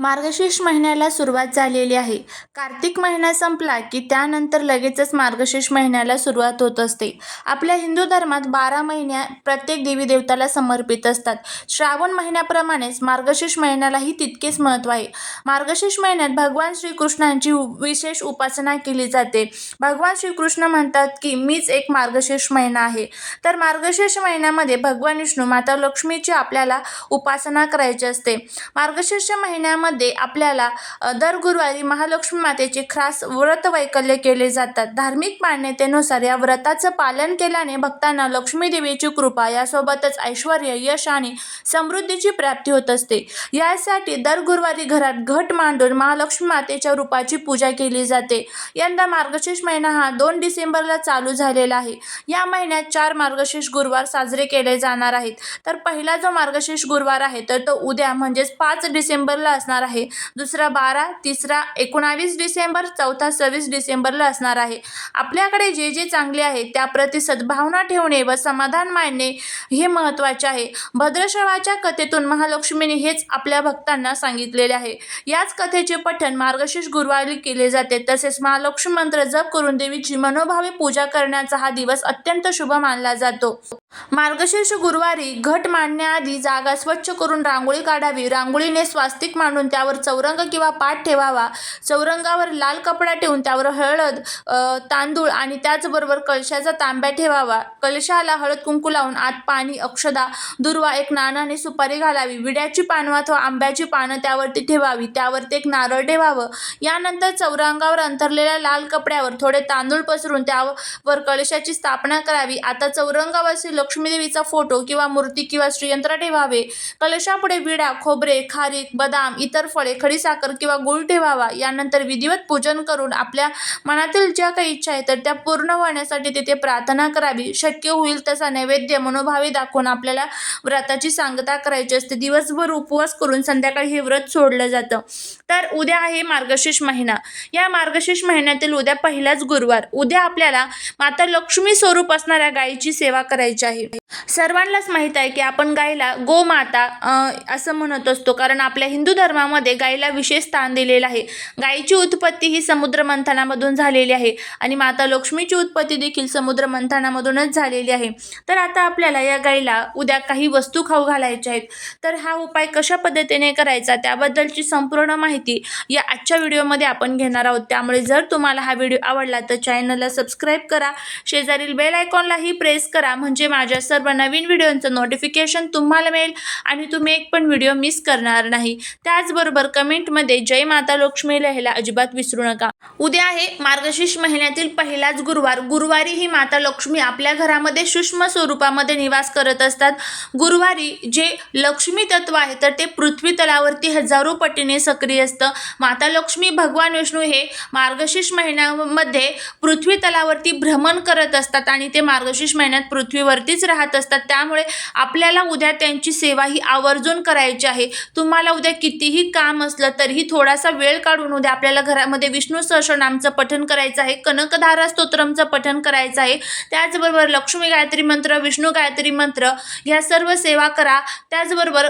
मार्गशीर्ष महिन्याला सुरुवात झालेली आहे. कार्तिक महिना संपला की त्यानंतर लगेचच मार्गशीर्ष महिन्याला सुरुवात होत असते. आपल्या हिंदू धर्मात बारा महिन्या प्रत्येक देवी देवताला समर्पित असतात. श्रावण महिन्याप्रमाणेच मार्गशीर्ष महिन्यालाही तितकेच महत्त्व आहे. मार्गशीर्ष महिन्यात भगवान श्रीकृष्णांची उ- विशेष उपासना केली जाते. भगवान श्रीकृष्ण म्हणतात की मीच एक मार्गशीर्ष महिना आहे. तर मार्गशीर्ष महिन्यामध्ये भगवान विष्णू माता लक्ष्मीची आपल्याला उपासना करायची असते. मार्गशीर्ष महिन्यामध्ये आपल्याला दर गुरुवारी महालक्ष्मी मातेचे खास व्रत वैकल्य केले जातात. धार्मिक मान्यतेनुसार या व्रताचं पालन केल्याने भक्तांना लक्ष्मी देवीची कृपा यासोबतच ऐश्वर यश आणि समृद्धीची प्राप्ती होत असते. यासाठी दर गुरुवारी घरात घट मांडून महालक्ष्मी मातेच्या रूपाची पूजा केली जाते. यंदा मार्गशीर्ष महिना हा दोन डिसेंबरला चालू झालेला आहे. या महिन्यात चार मार्गशीर्ष गुरुवार साजरे केले जाणार आहेत. तर पहिला जो मार्गशीर्ष गुरुवार आहे तर तो उद्या म्हणजेच पाच डिसेंबरला असणार आहे. दुसरा बारा तिसरा एकोणावीस डिसेंबर चौथा सव्वीस डिसेंबरला असणार आहे. आपल्याकडे जे जे चांगले आहे त्याप्रती सद्भावना ठेवणे व समाधान मानणे हे महत्त्वाचे आहे. भद्रश्रवाच्या कथेतून महालक्ष्मीने हेच आपल्या भक्तांना सांगितलेले आहे. याच कथेचे पठण मार्गशीर्ष गुरुवारी केले जाते. तसेच महालक्ष्मी मंत्र जप करून देवीची मनोभावे पूजा करण्याचा हा दिवस अत्यंत शुभ मानला जातो. मार्गशीर्ष गुरुवारी घट मांडण्याआधी जागा स्वच्छ करून रांगोळी काढावी. रांगोळीने स्वास्तिक मांडून त्यावर चौरंग किंवा पाठ ठेवावा. चौरंगावर लाल कपडा ठेवून त्यावर हळद तांदूळ आणि त्याचबरोबर कलशाचा तांब्या ठेवावा. कलशाला हळद कुंकू लावून आत पाणी अक्षदा दुर्वा एक नानाने सुपारी घालावी. विड्याची पानं अथवा आंब्याची पानं त्यावरती ठेवावी. त्यावरती एक नारळ ठेवावं. यानंतर चौरंगावर अंथरलेल्या लाल कपड्यावर थोडे तांदूळ पसरून त्यावर कलशाची स्थापना करावी. आता चौरंगावर लक्ष्मीदेवीचा फोटो किंवा मूर्ती किंवा श्रीयंत्र ठेवावे. कलशापुढे विडा खोबरे खारीक बदाम इतर फळे खडीसाखर किंवा गुळ ठेवावा. यानंतर विधिवत पूजन करून आपल्या मनातील ज्या काही इच्छा आहेत तर त्या पूर्ण होण्यासाठी तिथे प्रार्थना करावी. शक्य होईल तसा नैवेद्य मनोभावे दाखवून आपल्याला व्रताची सांगता करायची असते. दिवसभर उपवास करून संध्याकाळी हे व्रत सोडलं जातं. तर उद्या आहे मार्गशीर्ष महिना. या मार्गशीर्ष महिन्यातील उद्या पहिलाच गुरुवार. उद्या आपल्याला माता लक्ष्मी स्वरूप असणाऱ्या गायीची सेवा करायची आहे. सर्वांनाच माहीत आहे की आपण गायला गोमाता असं म्हणत असतो. कारण आपल्या हिंदू धर्मामध्ये गायीला विशेष स्थान दिलेलं आहे. गायीची उत्पत्ती ही समुद्र मंथनामधून झालेली आहे. आणि माता लक्ष्मीची उत्पत्ती देखील समुद्र मंथनामधूनच झालेली आहे. तर आता आपल्याला या गायीला उद्या काही वस्तू खाऊ घालायच्या आहेत. तर हा उपाय कशा पद्धतीने करायचा त्याबद्दलची संपूर्ण माहिती या आजच्या व्हिडिओमध्ये आपण घेणार आहोत. त्यामुळे जर तुम्हाला हा व्हिडिओ आवडला तर चॅनलला सबस्क्राईब करा. शेजारील बेल आयकॉनलाही प्रेस करा. म्हणजे माझ्या सर्व नवीन व्हिडिओंचं नोटिफिकेशन तुम्हाला मिळेल आणि तुम्ही एक पण व्हिडिओ मिस करणार नाही. त्याचबरोबर कमेंटमध्ये जय माता लक्ष्मी लिहायला अजिबात विसरू नका. उद्या आहे मार्गशीर्ष महिन्यातील पहिलाच गुरुवार. गुरुवारी ही माता लक्ष्मी आपल्या घरामध्ये सूक्ष्म स्वरूपामध्ये निवास करत असतात. गुरुवारी जे लक्ष्मी तत्व आहे तर ते पृथ्वी तलावरती हजारो पटीने सक्रिय असतं. माता लक्ष्मी भगवान विष्णू हे मार्गशीर्ष महिन्यामध्ये पृथ्वी तलावरती भ्रमण करत असतात आणि ते मार्गशीर्ष महिन्यात पृथ्वीवरती पृथ्वीवरतीच राहत असतात. त्यामुळे आपल्याला उद्या त्यांची सेवा ही आवर्जून करायची आहे. तुम्हाला उद्या कितीही काम असलं तरीही थोडासा वेळ काढून उद्या आपल्याला घरामध्ये विष्णू सहस्रनामचं पठण करायचं आहे. कनकधारा स्तोत्रमचं पठण करायचं आहे. त्याचबरोबर लक्ष्मी गायत्री मंत्र विष्णू गायत्री मंत्र ह्या सर्व सेवा करा. त्याचबरोबर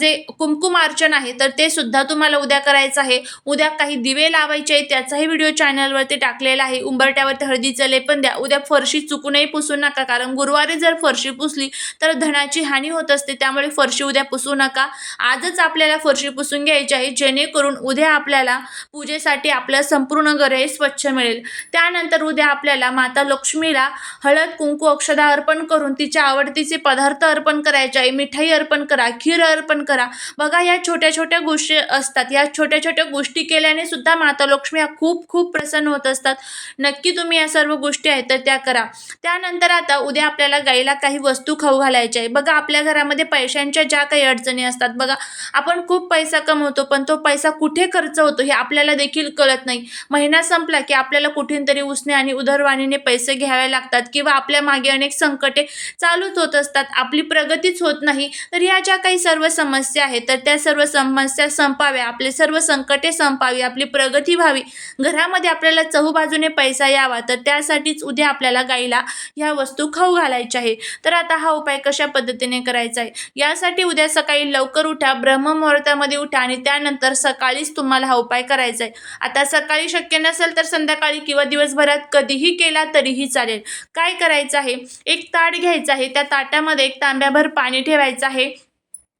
जे कुमकुम अर्चन आहे तर ते सुद्धा तुम्हाला उद्या करायचं आहे. उद्या काही दिवे लावायचे आहे त्याचाही व्हिडिओ चॅनलवरती टाकलेला आहे. उंबरट्यावरती हळदीचं लेपन द्या. उद्या फरशी चुकूनही पुसू नका कारण गुरुवारी जर फरशी पुसली तर धनाची हानी होत असते. त्यामुळे फरशी उद्या पुसू नका. आजच आपल्याला फरशी पुसून घ्यायची आहे. जेणेकरून उद्या आपल्याला पूजेसाठी आपलं संपूर्ण घर हे स्वच्छ मिळेल. त्यानंतर उद्या आपल्याला माता लक्ष्मीला हळद कुंकू अक्षदा अर्पण करून तिच्या आवडतीचे पदार्थ अर्पण करायचे आहे. मिठाई अर्पण करा खीर अर्पण करा. बघा या छोट्या छोट्या गोष्टी असतात. या छोट्या छोट्या गोष्टी केल्याने सुद्धा माता लक्ष्मी ह्या खूप खूप प्रसन्न होत असतात. नक्की तुम्ही या सर्व गोष्टी आहेत तर त्या करा. त्यानंतर आता उद्या आपल्याला गाईला काही वस्तू खाऊ घालायच्या आहे. बघा आपल्या घरामध्ये पैशांच्या ज्या काही अडचणी असतात बघा आपण खूप पैसा कमवतो पण तो पैसा कुठे खर्च होतो हे आपल्याला देखील कळत नाही. महिना संपला की आपल्याला कुठून तरी उसने आणि उदरवाणीने पैसे घ्यावे लागतात किंवा आपल्या मागे अनेक संकटे चालूच होत असतात. आपली प्रगतीच होत नाही. तर या ज्या काही सर्व समस्या आहेत तर त्या सर्व समस्या संपाव्या आपले सर्व संकटे संपावी आपली प्रगती व्हावी. घरामध्ये आपल्याला चहूबाजूने पैसा यावा तर त्यासाठीच उद्या आपल्याला गाईला ह्या वस्तू खाऊ घालायच्या आहे. तर आता हा उपाय कशा पद्धतीने करायचा आहे? यासाठी उद्या सकाळी लवकर उठा ब्रह्ममुहूर्तामध्ये उठा आणि त्यानंतर सकाळीच तुम्हाला हा उपाय करायचा आहे. आता सकाळी शक्य नसेल तर संध्याकाळी किंवा दिवसभरात कधीही केला तरीही चालेल. काय करायचं आहे? एक ताट घ्यायचं आहे. त्या ताटामध्ये एक तांब्याभर पाणी ठेवायचं आहे.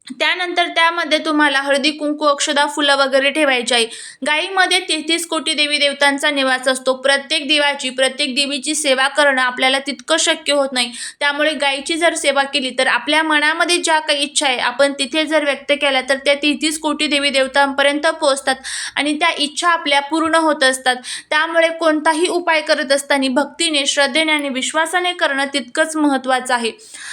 त्यानंतर त्यामध्ये तुम्हाला हळदी कुंकू अक्षदा फुलं वगैरे ठेवायची आहे. गाईमध्ये तेहतीस कोटी देवी देवतांचा निवास असतो. प्रत्येक देवाची प्रत्येक देवीची सेवा करणं आपल्याला तितकं शक्य होत नाही. त्यामुळे गाईची जर सेवा केली तर आपल्या मनामध्ये ज्या काही इच्छा आहे आपण तिथे जर व्यक्त केल्या तर त्या तेहतीस कोटी देवी देवतांपर्यंत पोहोचतात. आणि त्या इच्छा आपल्या पूर्ण होत असतात. त्यामुळे कोणताही उपाय करत असताना भक्तीने श्रद्धेने आणि विश्वासाने करणं तितकंच महत्त्वाचं आहे.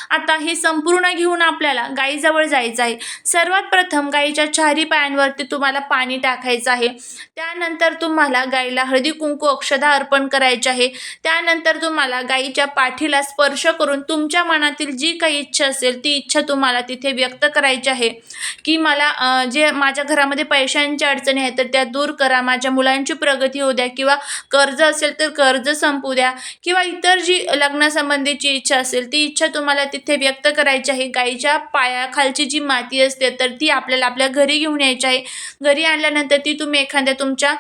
आता हे संपूर्ण घेऊन आपल्याला गाईजवळ जायचं आहे सर्वात प्रथम गाईच्या चारी पायांवरती तुम्हाला पाणी टाकायचं आहे. त्यानंतर तुम्हाला गाईला हळदी कुंकू अक्षदा अर्पण करायचे आहे. त्यानंतर तुम्हाला गाईच्या पाठीला स्पर्श करून तुमच्या मनातील जी काही इच्छा असेल ती इच्छा तुम्हाला तिथे व्यक्त करायची आहे. की मला जे माझ्या घरामध्ये पैशांच्या अडचणी आहेत तर त्या दूर करा. माझ्या मुलांची प्रगती होऊ द्या किंवा कर्ज असेल तर कर्ज संपू द्या. किंवा इतर जी लग्नासंबंधीची इच्छा असेल ती इच्छा तुम्हाला तिथे व्यक्त करायची आहे. गाईच्या पायाखालची जी माती असते तर ती आपल्याला आपल्या घरी घेऊन यायची आहे. घरी आणल्यानंतर ती तुम्ही एखाद्या तुमच्या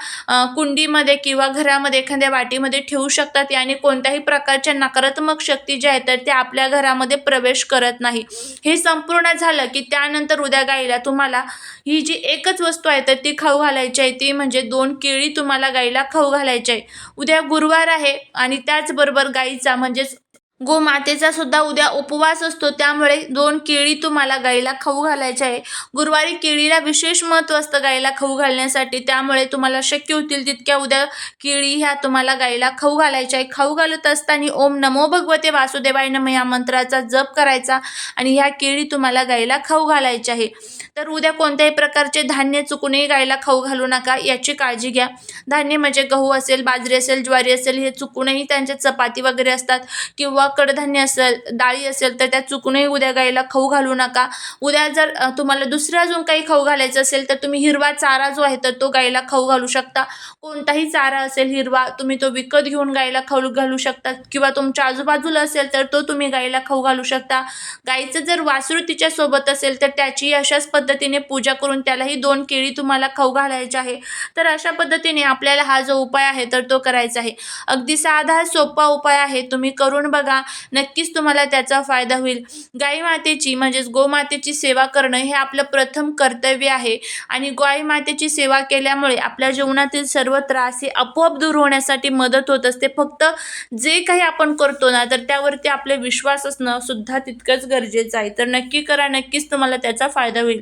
कुंडीमध्ये किंवा घरामध्ये एखाद्या वाटीमध्ये ठेवू शकतात आणि कोणत्याही प्रकारच्या नकारात्मक शक्ती ज्या आहेत तर त्या आपल्या घरामध्ये प्रवेश करत नाही. हे संपूर्ण झालं की त्यानंतर उद्या गाईला तुम्हाला ही जी एकच वस्तू आहे तर ती खाऊ घालायची आहे. ती म्हणजे दोन केळी तुम्हाला गाईला खाऊ घालायची आहे. उद्या गुरुवार आहे आणि त्याचबरोबर गाईचा म्हणजेच गोमातेचा सुद्धा उद्या उपवास असतो. त्यामुळे दोन केळी तुम्हाला गाईला खाऊ घालायचे आहे. गुरुवारी केळीला विशेष महत्त्व असतं गाईला खाऊ घालण्यासाठी. त्यामुळे तुम्हाला शक्य होतील तितक्या उद्या केळी ह्या तुम्हाला गाईला खाऊ घालायच्या आहे. खाऊ घालत असताना ओम नमो भगवते वासुदेवाय नम या मंत्राचा जप करायचा आणि ह्या केळी तुम्हाला गाईला खाऊ घालायच्या आहे. तर उद्या कोणत्याही प्रकारचे धान्य चुकूनही गाईला खाऊ घालू नका याची काळजी घ्या. धान्य म्हणजे गहू असेल बाजरी असेल ज्वारी असेल हे चुकूनही त्यांच्या चपाती वगैरे असतात किंवा कडधान्य असेल डाळी असेल तर त्या चुकूनही उद्या गाईला खाऊ घालू नका. उद्या जर तुम्हाला दुसरं अजून काही खाऊ घालायचं असेल तर तुम्ही हिरवा चारा जो आहे तर तो गाईला खाऊ घालू शकता. कोणताही चारा असेल हिरवा तुम्ही तो विकत घेऊन गाईला खाऊ घालू शकता. किंवा तुमच्या आजूबाजूला असेल तर तो तुम्ही गाईला खाऊ घालू शकता. गाईचं जर वासरू तिच्या सोबत असेल तर त्याची अशाच पद्धतीने पूजा करून त्यालाही दोन केळी तुम्हाला खाऊ घालायची आहे. तर अशा पद्धतीने आपल्याला हा जो उपाय आहे तर तो करायचा आहे. अगदी साधा सोपा उपाय आहे. तुम्ही करून बघा. नक्कीच तुम्हाला त्याचा फायदा होईल. गाई मातेची म्हणजेच गोमातेची सेवा करणं हे आपलं प्रथम कर्तव्य आहे. आणि गाई मातेची सेवा केल्यामुळे आपल्या जीवनातील सर्व त्रास हे आपोआप दूर होण्यासाठी मदत होत असते. फक्त जे काही आपण करतो ना तर त्यावरती आपले विश्वास असणं सुद्धा तितकंच गरजेचं आहे. तर नक्की करा नक्कीच तुम्हाला त्याचा फायदा होईल.